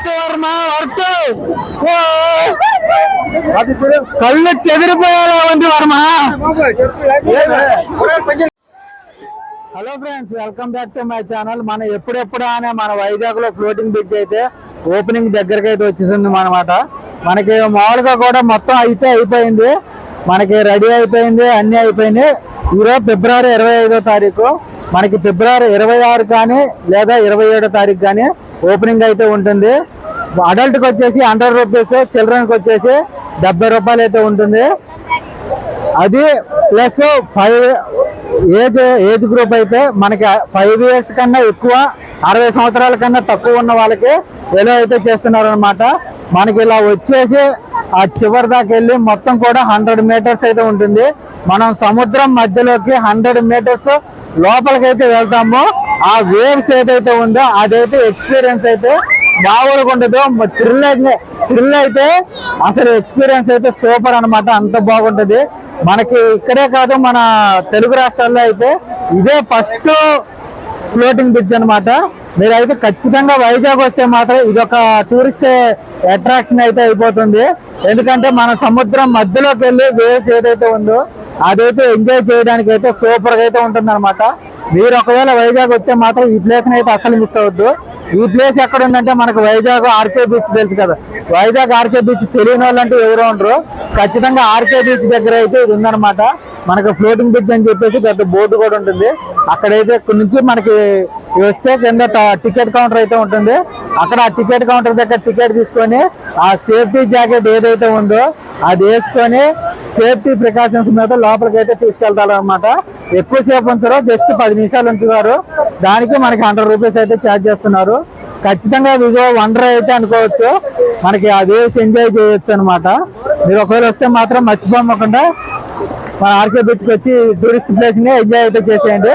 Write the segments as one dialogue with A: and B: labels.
A: Work Varma work కళ్ళు చెదిరిపోయేలా ఉంది Varma hello friends welcome back to my channel మన ఎప్పుడెప్పుడు అనే మన వైజాగ్లో ఫ్లోటింగ్ బ్రిడ్జ్ అయితే ఓపెనింగ్ దగ్గరికి అయితే వచ్చేసింది అనమాట మనకి మామూలుగా కూడా మొత్తం అయితే అయిపోయింది. మనకి రెడీ అయిపోయింది అన్ని అయిపోయింది. ఈరోజు ఫిబ్రవరి ఇరవై ఐదో తారీఖు. మనకి ఫిబ్రవరి ఇరవై ఆరు కానీ లేదా ఇరవై ఏడో తారీఖు కానీ ఓపెనింగ్ అయితే ఉంటుంది. అడల్ట్కి వచ్చేసి హండ్రెడ్ రూపీస్ చిల్డ్రన్కి వచ్చేసి డెబ్బై రూపాయలు అయితే ఉంటుంది. అది plus five age age group అయితే మనకి ఫైవ్ ఇయర్స్ కన్నా ఎక్కువ అరవై సంవత్సరాల కన్నా తక్కువ ఉన్న వాళ్ళకి ఎలా అయితే చేస్తున్నారు అనమాట మనకి ఇలా వచ్చేసి ఆ చివరి దాకా వెళ్ళి మొత్తం కూడా హండ్రెడ్ మీటర్స్ అయితే ఉంటుంది. మనం సముద్రం మధ్యలోకి హండ్రెడ్ మీటర్స్ లోపలికైతే వెళ్తాము. ఆ వేవ్స్ ఏదైతే ఉందో అదైతే ఎక్స్పీరియన్స్ అయితే మామూలుగా ఉండదు థ్రిల్ అయితే థ్రిల్ అయితే అసలు ఎక్స్పీరియన్స్ అయితే సూపర్ అన్నమాట. అంత బాగుంటుంది. మనకి ఇక్కడే కాదు మన తెలుగు రాష్ట్రాల్లో అయితే ఇదే ఫస్ట్ ఫ్లోటింగ్ బ్రిడ్జ్ అనమాట మీరైతే ఖచ్చితంగా వైజాగ్ వస్తే మాత్రం ఇదొక టూరిస్ట్ అట్రాక్షన్ అయితే అయిపోతుంది. ఎందుకంటే మన సముద్రం మధ్యలోకి వెళ్ళి వేవ్స్ ఏదైతే ఉందో అదైతే ఎంజాయ్ చేయడానికి అయితే సూపర్గా అయితే ఉంటుంది అనమాట మీరు ఒకవేళ వైజాగ్ వస్తే మాత్రం ఈ ప్లేస్ అయితే అసలు మిస్ అవద్దు ఈ ప్లేస్ ఎక్కడ ఉందంటే మనకు వైజాగ్ ఆర్కే బీచ్ తెలుసు కదా. వైజాగ్ ఆర్కే బీచ్ తెలియని వాళ్ళంటే ఎవరు ఉండరు. ఖచ్చితంగా ఆర్కే బీచ్ దగ్గర అయితే ఇది ఉందన్నమాట. మనకు ఫ్లోటింగ్ బ్రిడ్జ్ అని చెప్పేసి పెద్ద బోర్డు కూడా ఉంటుంది. అక్కడైతే నుంచి మనకి వస్తే కింద టికెట్ కౌంటర్ అయితే ఉంటుంది. అక్కడ ఆ టికెట్ కౌంటర్ దగ్గర టికెట్ తీసుకొని ఆ సేఫ్టీ జాకెట్ ఏదైతే ఉందో అది వేసుకొని సేఫ్టీ ప్రికాషన్స్ మీద లోపలికి అయితే తీసుకెళ్తారు అనమాట ఎక్కువసేపు ఉంచరు? జస్ట్ పది నిమిషాలు ఉంచుతారు. దానికి మనకి హండ్రెడ్ రూపీస్ అయితే ఛార్జ్ చేస్తున్నారు. ఖచ్చితంగా విజయవాడ వండర్ అయితే అనుకోవచ్చు. మనకి అదే ఎంజాయ్ చేయొచ్చు అనమాట మీరు ఒకవేళ వస్తే మాత్రం మర్చిపోకుండా మన ఆర్కే బీచ్కి వచ్చి టూరిస్ట్ ప్లేస్ని ఎంజాయ్ అయితే చేసేయండి.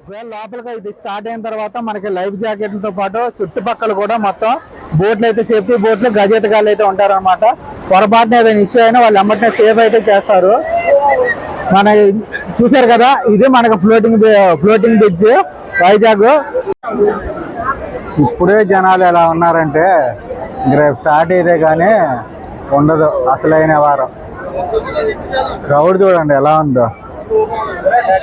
A: ఒకవేళ లోపలికి ఇది స్టార్ట్ అయిన తర్వాత మనకి లైఫ్ జాకెట్లతో పాటు చుట్టుపక్కల కూడా మొత్తం బోట్లు అయితే సేఫ్టీ బోట్లు గజెతగాళ్ళు అయితే ఉంటారన్నమాట. పొరపాటున ఏదైనా ఇష్యూ అయినా వాళ్ళు అమ్మటనే సేఫ్ అయితే చేస్తారు. మన చూసారు కదా ఇది మనకు ఫ్లోటింగ్ ఫ్లోటింగ్ బ్రిడ్జ్ వైజాగ్. ఇప్పుడే జనాలు ఎలా ఉన్నారంటే రేపు స్టార్ట్ అయితే కానీ ఉండదు అసలైన వారం. క్రౌడ్ చూడండి ఎలా ఉందో.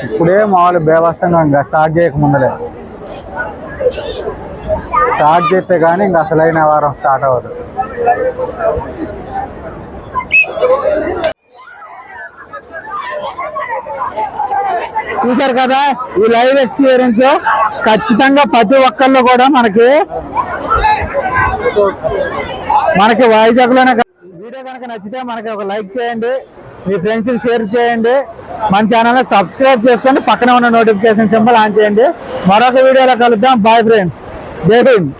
A: ఇప్పుడే మామూలు బేవస్థంగా ఇంకా స్టార్ట్ చేయకముందలే స్టార్ట్ చేస్తే కానీ ఇంకా అసలైన వారం స్టార్ట్ అవ్వదు. చూసారు కదా ఈ లైవ్ ఎక్స్పీరియన్స్ ఖచ్చితంగా ప్రతి ఒక్కళ్ళు కూడా మనకి మనకి వైజాగ్లోనే వీడియో కనుక నచ్చితే మనకి ఒక లైక్ చేయండి మీ ఫ్రెండ్స్ షేర్ చేయండి మన ఛానల్ సబ్స్క్రైబ్ చేసుకోండి పక్కన ఉన్న నోటిఫికేషన్ సింబల్ ఆన్ చేయండి. మరొక వీడియోలో కలుద్దాం. బాయ్ ఫ్రెండ్స్ జై హింద్.